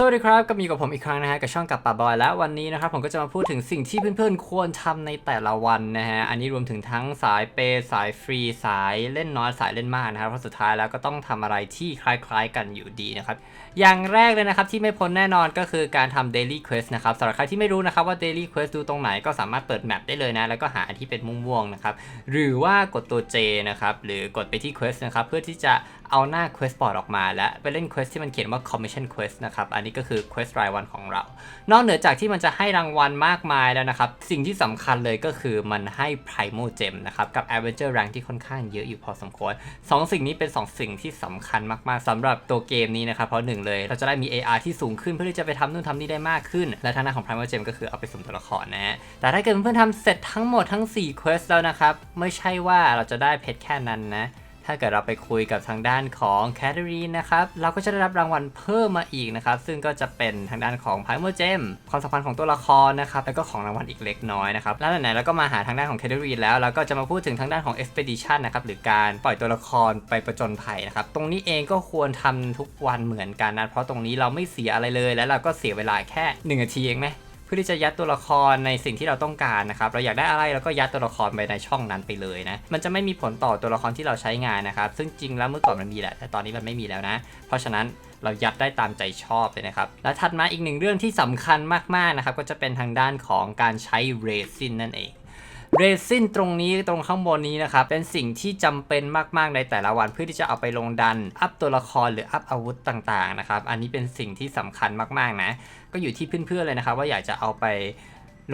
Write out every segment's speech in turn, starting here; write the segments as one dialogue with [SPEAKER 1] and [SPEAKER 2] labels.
[SPEAKER 1] สวัสดีครับก็มีกับผมอีกครั้งนะฮะกับช่องกับป่าบอยแล้ววันนี้นะครับผมก็จะมาพูดถึงสิ่งที่เพื่อนๆควรทำในแต่ละวันนะฮะอันนี้รวมถึงทั้งสายเปย์สายฟรีสายเล่นน้อยสายเล่นมากนะครับเพราะสุดท้ายแล้วก็ต้องทำอะไรที่คล้ายๆกันอยู่ดีนะครับอย่างแรกเลยนะครับที่ไม่พ้นแน่นอนก็คือการทำ daily quest นะครับสำหรับใครที่ไม่รู้นะครับว่า daily quest ดูตรงไหนก็สามารถเปิดแมปได้เลยนะแล้วก็หาที่เป็นม่วงๆนะครับหรือว่ากดตัว J นะครับหรือกดไปที่ quest นะครับเพื่อที่จะ เอาหน้า quest board ออกมา และไปเล่น quest ที่มันเขียนว่า commission quest นะครับ อันนี้ก็คือ quest รายวันของเรา นอกเหนือจากที่มันจะให้รางวัลมากมายแล้วนะครับ สิ่งที่สำคัญเลยก็คือมันให้ primal gem นะครับ กับ adventure rank ที่ค่อนข้างเยอะอยู่พอสมควรสองสิ่งนี้เป็น 2 สิ่งที่สำคัญมากๆสำหรับตัวเกมนี้นะครับ เพราะหนึ่งเลยเราจะได้มี AR ที่สูงขึ้นเพื่อที่จะไปทำนู่นทำนี่ได้มากขึ้น และทางด้านของ primal gem ก็คือเอาไปสุ่มตัวละครนะฮะแต่ถ้าเกิดเพื่อนๆทำเสร็จทั้งหมดทั้ง4 quest แล้วนะครับไม่ใช่ว่าเราจะได้เพชรแค่นั้นนะ ถ้าเกิดเราไปคุยกับทางด้านของแคทเธอรีนนะครับ เราก็จะได้รับรางวัลเพิ่มมาอีกนะครับ ซึ่งก็จะเป็นทางด้านของไพเมอร์เจมความสัมพันธ์ของตัวละครนะครับ แล้วก็ของรางวัลอีกเล็กน้อยนะครับ แล้วไหนๆเราก็มาหาทางด้านของแคทเธอรีนแล้ว เราก็จะมาพูดถึงทางด้านของ Expedition นะครับ หรือการปล่อยตัวละครไปประจนภัยนะครับ ตรงนี้เองก็ควรทำทุกวันเหมือนกันนะ เพราะตรงนี้เราไม่เสียอะไรเลย และเราก็เสียเวลาแค่1นาทีเองไหม พื่อที่จะยัดตัวละครในสิ่งที่เราต้องการนะครับเราอยากได้อะไรเราก็ยัดตัวละครไปในช่องนั้นไปเลยนะมันจะไม่มีผลต่อตัวละครที่เราใช้งานนะครับซึ่งจริงแล้วเมื่อก่อนมันมีแหละแต่ตอนนี้มันไม่มีแล้วนะ เพราะฉะนั้นเรายัดได้ตามใจชอบเลยนะครับ และถัดมาอีกหนึ่งเรื่องที่สำคัญมากๆนะครับก็จะเป็นทางด้านของการใช้เรซินนั่นเอง เรซินตรงนี้ตรงข้างบนนี้นะครับ เป็นสิ่งที่จำเป็นมากๆในแต่ละวันเพื่อที่จะเอาไปลงดัน อัพตัวละครหรืออัพอาวุธต่างๆนะครับ อันนี้เป็นสิ่งที่สำคัญมากๆนะ ก็อยู่ที่เพื่อนๆเลยนะครับ ว่าอยากจะเอาไป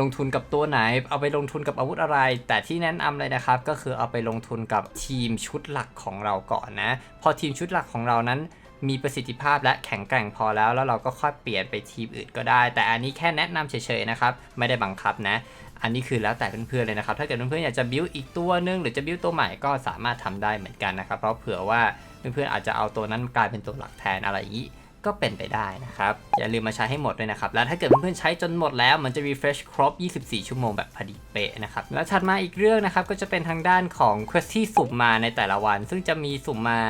[SPEAKER 1] ลงทุนกับตัวไหน เอาไปลงทุนกับอาวุธอะไร แต่ที่แนะนำเลยนะครับ ก็คือเอาไปลงทุนกับทีมชุดหลักของเราก่อนนะ พอทีมชุดหลักของเรานั้นมีประสิทธิภาพและแข็งแกร่งพอแล้ว แล้วเราก็ค่อยเปลี่ยนไปทีมอื่นก็ได้ แต่อันนี้แค่แนะนำเฉยๆนะครับ ไม่ได้บังคับนะ อันนี้คือแล้วแต่เพื่อนๆเลยนะครับ ถ้าเกิดเพื่อนๆอยากจะบิวอีกตัวนึง หรือจะบิวตัวใหม่ก็สามารถทำได้เหมือนกันนะครับ เพราะเผื่อว่าเพื่อนๆอาจจะเอาตัวนั้นกลายเป็นตัวหลักแทนอะไรอย่างนี้ก็เป็นไปได้นะครับ อย่าลืมมาใช้ให้หมดด้วยนะครับ แล้วถ้าเกิดเพื่อนๆใช้จนหมดแล้วมันจะ refresh ครบ 24 ชั่วโมงแบบพอดีเป๊ะนะครับ แล้วถัดมาอีกเรื่องนะครับ ก็จะเป็นทางด้านของ quest ที่สุ่มมาในแต่ละวัน ซึ่งจะมีสุ่มมา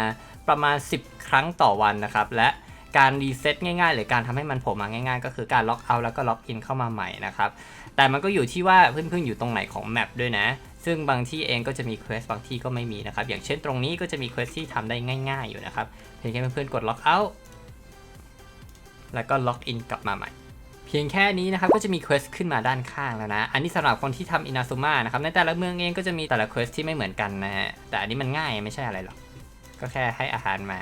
[SPEAKER 1] ประมาณ 10 ครั้งต่อวันนะครับ และ การรีเซ็ตง่ายๆ หรือการทำให้มันโผล่มาง่าย ๆ ก็คือการล็อกเอาท์แล้วก็ล็อกอินเข้ามาใหม่นะครับ แต่มันก็อยู่ที่ว่าเพื่อนๆอยู่ตรงไหนของแมปด้วยนะ ซึ่งบางที่เองก็จะมีเควสบางที่ก็ไม่มีนะครับ อย่างเช่นตรงนี้ก็จะมีเควสที่ทำได้ง่าย ๆอยู่นะครับเพียงแค่เพื่อนๆกดล็อกเอาท์แล้วก็ล็อกอินกลับมาใหม่เพียงแค่นี้นะครับก็จะมีเควสขึ้นมาด้านข้างแล้วนะ อันนี้สำหรับคนที่ทำอินาซูมานะครับในแต่ละเมืองเองก็จะมีแต่ละเควสที่ไม่เหมือนกันนะฮะแต่อันนี้มันง่ายไม่ใช่อะไรหรอก ก็แค่ให้อาหารมา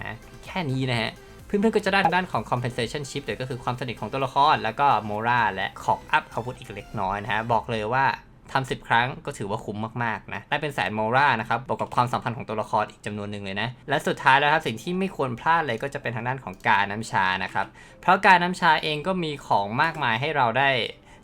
[SPEAKER 1] แค่นี้นะฮะ เพื่อนๆก็จะได้ทางด้านของ compensation chip หรือก็คือความสนิทของตัวละคร แล้วก็โมราและของอัพอาวุธอีกเล็กน้อยนะฮะ บอกเลยว่าทำสิบครั้งก็ถือว่าคุ้มมากๆนะ ได้เป็นแสนโมรานะครับ บวกกับความสัมพันธ์ของตัวละครอีกจำนวนหนึ่งเลยนะ และสุดท้ายแล้วครับสิ่งที่ไม่ควรพลาดเลยก็จะเป็นทางด้านของการน้ำชานะครับ เพราะการน้ำชาเองก็มีของมากมายให้เราได้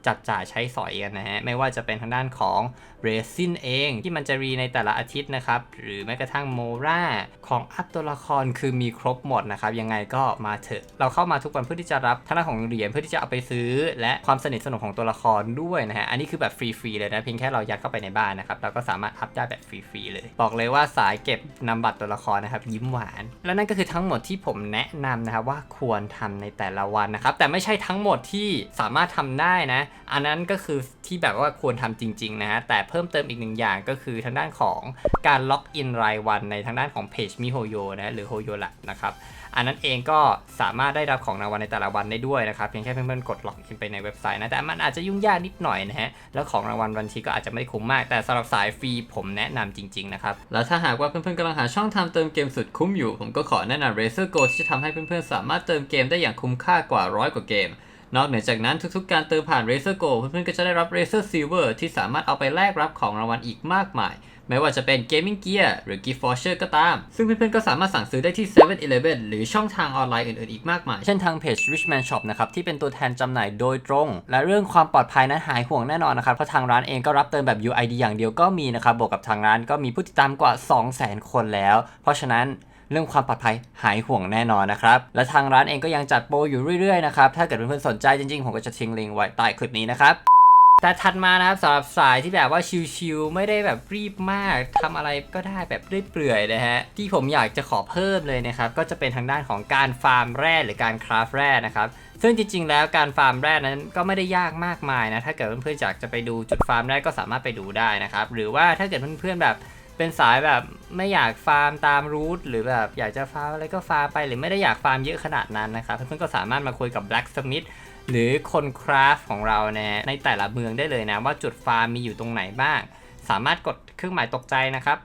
[SPEAKER 1] จับจ่ายใช้สอยกันนะฮะ ไม่ว่าจะเป็นทางด้านของเรซินเองที่มันจะรีในแต่ละอาทิตย์นะครับ หรือแม้กระทั่งโมราของอัพตัวละครคือมีครบหมดนะครับ ยังไงก็มาเถอะ เราเข้ามาทุกวันเพื่อที่จะรับทางด้านของเหรียญเพื่อที่จะเอาไปซื้อ และความสนิทสนมของตัวละครด้วยนะฮะ อันนี้คือแบบฟรีๆเลยนะเพียงแค่เรายัดเข้าไปในบ้านนะครับเราก็สามารถอัพได้แบบฟรีๆเลย บอกเลยว่าสายเก็บนำบัตรตัวละครนะครับยิ้มหวาน และนั่นก็คือทั้งหมดที่ผมแนะนำนะครับว่าควรทำในแต่ละวันนะครับแต่ไม่ใช่ทั้งหมดที่สามารถทำได้นะอันนั้นก็คือที่แบบว่าควรทำจริงๆนะฮะ แต่เพิ่มเติมอีกหนึ่งอย่างก็คือทางด้านของการล็อกอินรายวันในทางด้านของเพจมิโฮโยนะหรือโฮโยละนะครับ อันนั้นเองก็สามารถได้รับของรางวัลในแต่ละวันได้ด้วยนะครับเพียงแค่เพื่อนๆกดล็อกอินไปในเว็บไซต์นะ แต่มันอาจจะยุ่งยากนิดหน่อยนะฮะ แล้วของรางวัลบางทีก็อาจจะไม่คุ้มมาก แต่สำหรับสายฟรีผมแนะนำจริงๆนะครับ แล้วถ้าหากว่าเพื่อนๆกำลังหาช่องทางเติมเกมสุดคุ้มอยู่ ผมก็ขอแนะนำ Razer Go ที่จะทำให้เพื่อนๆสามารถเติมเกมได้อย่างคุ้มค่ากว่าร้อยกว่าเกม นอกเหนือจากนั้นทุกๆ การเติมผ่าน Razer Go เพื่อนๆก็จะได้รับ Razer Silver ที่สามารถเอาไปแลกรับของรางวัลอีกมากมาย ไม่ว่าจะเป็น Gaming Gear หรือ Gift Voucher ก็ตาม ซึ่งเพื่อนๆ ก็สามารถสั่งซื้อได้ที่7 e เ e ่ e อหรือช่องทางออนไลน์อื่นๆ อีกมากมาย เช่นทางเพจ Richman Shop นะครับที่เป็นตัวแทนจำหน่ายโดยตรง และเรื่องความปลอดภัยนั้นหายห่วงแน่นอนนะครับเพราะทางร้านเองก็รับเติมแบบ UID อย่างเดียวก็มีนะครับบวกกับทางร้านก็มีผู้ติดตามกว่า 200,000 คนแล้ว เพราะฉะนั้น เรื่องความปลอดภัยหายห่วงแน่นอนนะครับ และทางร้านเองก็ยังจัดโปรอยู่เรื่อยๆนะครับ ถ้าเกิดเพื่อนๆสนใจจริงๆ ผมก็จะทิ้งลิงก์ไว้ใต้คลิปนี้นะครับแต่ถัดมานะครับสำหรับสายที่แบบว่าชิลๆไม่ได้แบบรีบมากทำอะไรก็ได้แบบเรื่อยเปื่อยๆนะฮะที่ผมอยากจะขอเพิ่มเลยนะครับก็จะเป็นทางด้านของการฟาร์มแร่หรือการคราฟแร่นะครับซึ่งจริงๆ แล้วการฟาร์มแร่นั้นก็ไม่ได้ยากมากมายนะถ้าเกิดเพื่อนๆอยากจะไปดูจุดฟาร์มแร่ก็สามารถไปดูได้นะครับหรือว่าถ้าเกิดเพื่อนๆแบบ เป็นสายแบบไม่อยากฟาร์มตามรูทหรือแบบอยากจะฟาร์มอะไรก็ฟาร์มไปหรือไม่ได้อยากฟาร์มเยอะขนาดนั้นนะครับเพื่อนๆก็สามารถมาคุยกับ Blacksmith หรือคนคราฟของเราเนี่ยในแต่ละเมืองได้เลยนะ ว่าจุดฟาร์มมีอยู่ตรงไหนบ้าง สามารถกดเครื่องหมายตกใจนะครับ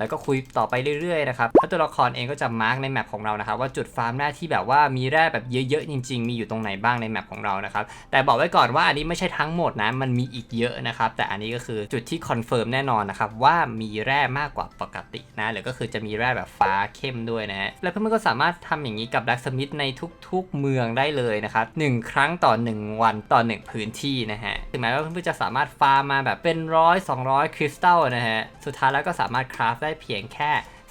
[SPEAKER 1] แล้วก็คุยต่อไปเรื่อยๆนะครับแล้วตัวละครเองก็จะมาร์กในแมปของเรานะครับว่าจุดฟาร์มแร่ที่แบบว่ามีแร่แบบเยอะๆจริง ๆ มีอยู่ตรงไหนบ้างในแมปของเรานะครับแต่บอกไว้ก่อนว่าอันนี้ไม่ใช่ทั้งหมดนะมันมีอีกเยอะนะครับแต่อันนี้ก็คือจุดที่คอนเฟิร์มแน่นอนนะครับว่ามีแร่มากกว่าปกตินะหรือก็คือจะมีแร่แบบฟ้าเข้มด้วยนะฮะแล้วเพื่อนๆก็สามารถทำอย่างนี้กับดักสมิธในทุกๆเมืองได้เลยนะครับหนึ่งครั้งต่อ 1 วันต่อ 1 พื้นที่นะฮะ ถึงแม้ว่าเพื่อนๆจะสามารถฟาร์มมาแบบเป็นร้อย200 คริสตัลนะฮะ สุดท้ายแล้วก็สามารถคราฟได้เพียงแค่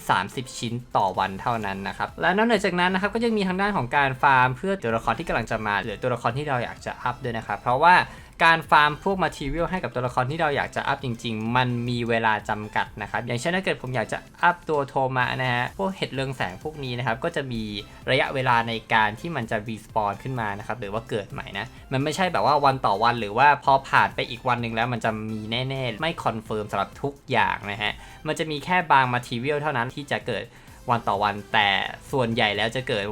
[SPEAKER 1] 30 ชิ้นต่อวันเท่านั้นนะครับ และนอกเหนือจากนั้นนะครับก็ยังมีทางด้านของการฟาร์มเพื่อตัวละครที่กำลังจะมา หรือตัวละครที่เราอยากจะอัพด้วยนะครับ เพราะว่า การฟาร์มพวกมาทีเรียลให้กับตัวละครที่เราอยากจะอัพจริง ๆ มันมีเวลาจำกัดนะครับอย่างเช่นถ้าเกิดผมอยากจะอัพตัวโทมะนะฮะพวกเห็ดเรืองแสงพวกนี้นะครับก็จะมีระยะเวลาในการที่มันจะรีสปอนขึ้นมานะครับหรือว่าเกิดใหม่นะมันไม่ใช่แบบว่าวันต่อวันหรือว่าพอผ่านไปอีกวันหนึ่งแล้วมันจะมีแน่ๆ ไม่คอนเฟิร์มสำหรับทุกอย่างนะฮะมันจะมีแค่บางมาทีเรียลเท่านั้นที่จะเกิดวันต่อวัน แต่ส่วนใหญ่แล้วจะเกิด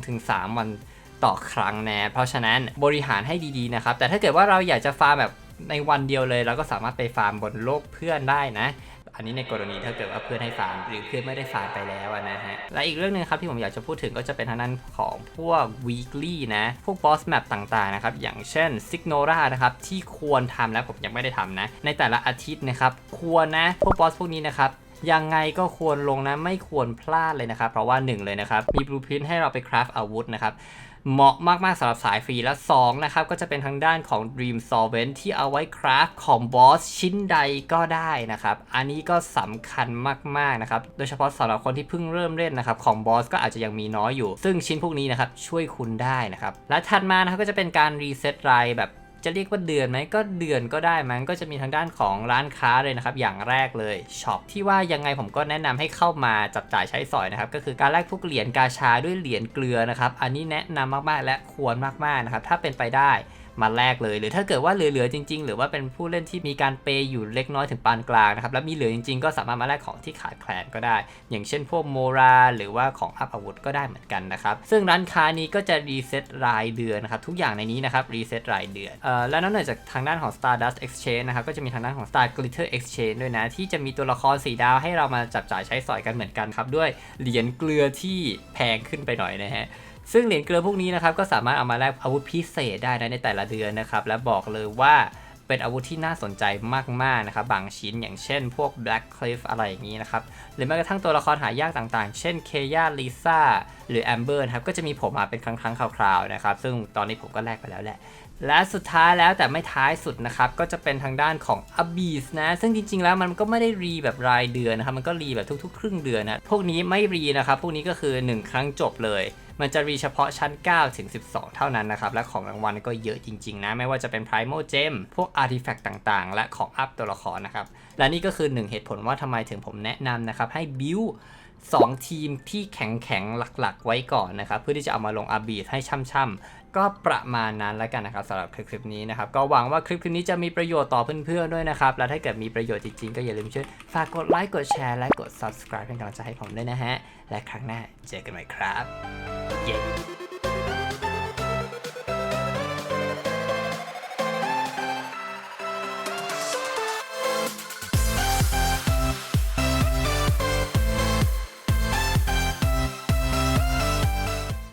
[SPEAKER 1] 2-3 วัน ต่อครั้งนะเพราะฉะนั้นบริหารให้ดีๆนะครับแต่ถ้าเกิดว่าเราอยากจะฟาร์มแบบในวันเดียวเลย เราก็สามารถไปฟาร์มบนโลกเพื่อนได้นะอันนี้ในกรณีถ้าเกิดว่าเพื่อนให้ฟาร์มหรือเพื่อนไม่ได้ฟาร์มไปแล้วนะฮะ และอีกเรื่องหนึงครับที่ผมอยากจะพูดถึงก็จะเป็นทางด้านของพวก weekly นะ พวก boss map ต่างๆนะครับ อย่างเช่น signora นะครับ ที่ควรทำแล้วผมยังไม่ได้ทำนะ ในแต่ละอาทิตย์นะครับ ควรนะ พวก boss พวกนี้นะครับยังไงก็ควรลงนะไม่ควรพลาดเลยนะครับ เพราะว่า 1 เลยนะครับ มี blueprint ให้เราไปคราฟอาวุธนะครับ เหมาะมากๆสำหรับสายฟรีและ 2 นะครับ ก็จะเป็นทางด้านของ Dream Solvent ที่เอาไว้คราฟของบอสชิ้นใดก็ได้นะครับ อันนี้ก็สำคัญมากๆนะครับ โดยเฉพาะสำหรับคนที่เพิ่งเริ่มเล่นนะครับ ของบอสก็อาจจะยังมีน้อยอยู่ ซึ่งชิ้นพวกนี้นะครับช่วยคุณได้นะครับ และถัดมานะครับก็จะเป็นการรีเซ็ตรายแบบ จะเรียกว่าเดือนไหมก็เดือนก็ได้มันก็จะมีทางด้านของร้านค้าเลยนะครับ อย่างแรกเลยช็อปที่ว่ายังไงผมก็แนะนำให้เข้ามาจับจ่ายใช้สอยนะครับก็คือการแลกพวกเหรียญกาชาด้วยเหรียญเกลือนะครับอันนี้แนะนำมากๆและควรมากๆนะครับถ้าเป็นไปได้ มาแลกเลย หรือถ้าเกิดว่าเหลือๆจริง ๆ หรือว่าเป็นผู้เล่นที่มีการเปย์อยู่เล็กน้อยถึงปานกลางนะครับแล้วมีเหลือจริง ๆ ก็สามารถมาแลกของที่ขาดแคลนก็ได้ อย่างเช่นพวกโมราหรือว่าของอัพอาวุธก็ได้เหมือนกันนะครับซึ่งร้านค้านี้ก็จะรีเซ็ตรายเดือนนะครับทุกอย่างในนี้นะครับรีเซ็ตรายเดือนเอ่อและนอกจากทางด้านของ Stardust Exchange นะครับก็จะมีทางด้านของ Star Glitter Exchange ด้วยนะที่จะมีตัวละครสีดาวให้เรามาจับจ่ายใช้สอยกันเหมือนกันครับด้วยเหรียญเกลือที่แพงขึ้นไปหน่อยนะฮะ ซึ่งเหรียญเกลือพวกนี้นะครับก็สามารถเอามาแลกอาวุธพิเศษได้นะในแต่ละเดือนนะครับและบอกเลยว่าเป็นอาวุธที่น่าสนใจมากๆนะครับบางชิ้นอย่างเช่นพวก Black Cliff อะไรอย่างนี้นะครับหรือแม้กระทั่งตัวละครหายากต่างๆ เช่นเคย่าลิซ่าหรือแอมเบอร์ครับก็จะมีผมมาเป็นครั้งๆคราวๆนะครับซึ่งตอนนี้ผมก็แลกไปแล้วแหละ และสุดท้ายแล้วแต่ไม่ท้ายสุดนะครับก็จะเป็นทางด้านของ a b y s นะ ซึ่งจริงๆแล้วมันก็ไม่ได้รีแบบรายเดือนนะครับมันก็รีแบบทุกๆ ครึ่งเดือนนะพวกนี้ไม่รีนะครับพวกนี้ก็คือ 1 ครั้งจบเลย มันจะรีเฉพาะชั้น 9 ถึง 12 เท่านั้นนะครับ และของรางวัลก็เยอะจริงๆนะ ไม่ว่าจะเป็น Primal Gem พวก Artifact ต่างๆ และของอัพตัวละครนะครับ และนี่ก็คือหนึ่งเหตุผลว่าทำไมถึงผมแนะนำนะครับให้บิวสองทีมที่แข็งๆ หลักๆ ไว้ก่อนนะครับ เพื่อที่จะเอามาลงอาบีดให้ช่ำๆ ก็ประมาณนั้นแล้วกันนะครับสำหรับคลิปนี้นะครับก็หวังว่าคลิปนี้จะมีประโยชน์ต่อเพื่อนๆด้วยนะครับและถ้าเกิดมีประโยชน์จริงๆก็อย่าลืมช่วยฝากกดไลค์กดแชร์และกด subscribe เป็นกำลังใจให้ผมด้วยนะฮะและครั้งหน้าเจอกันใหม่ครับเย้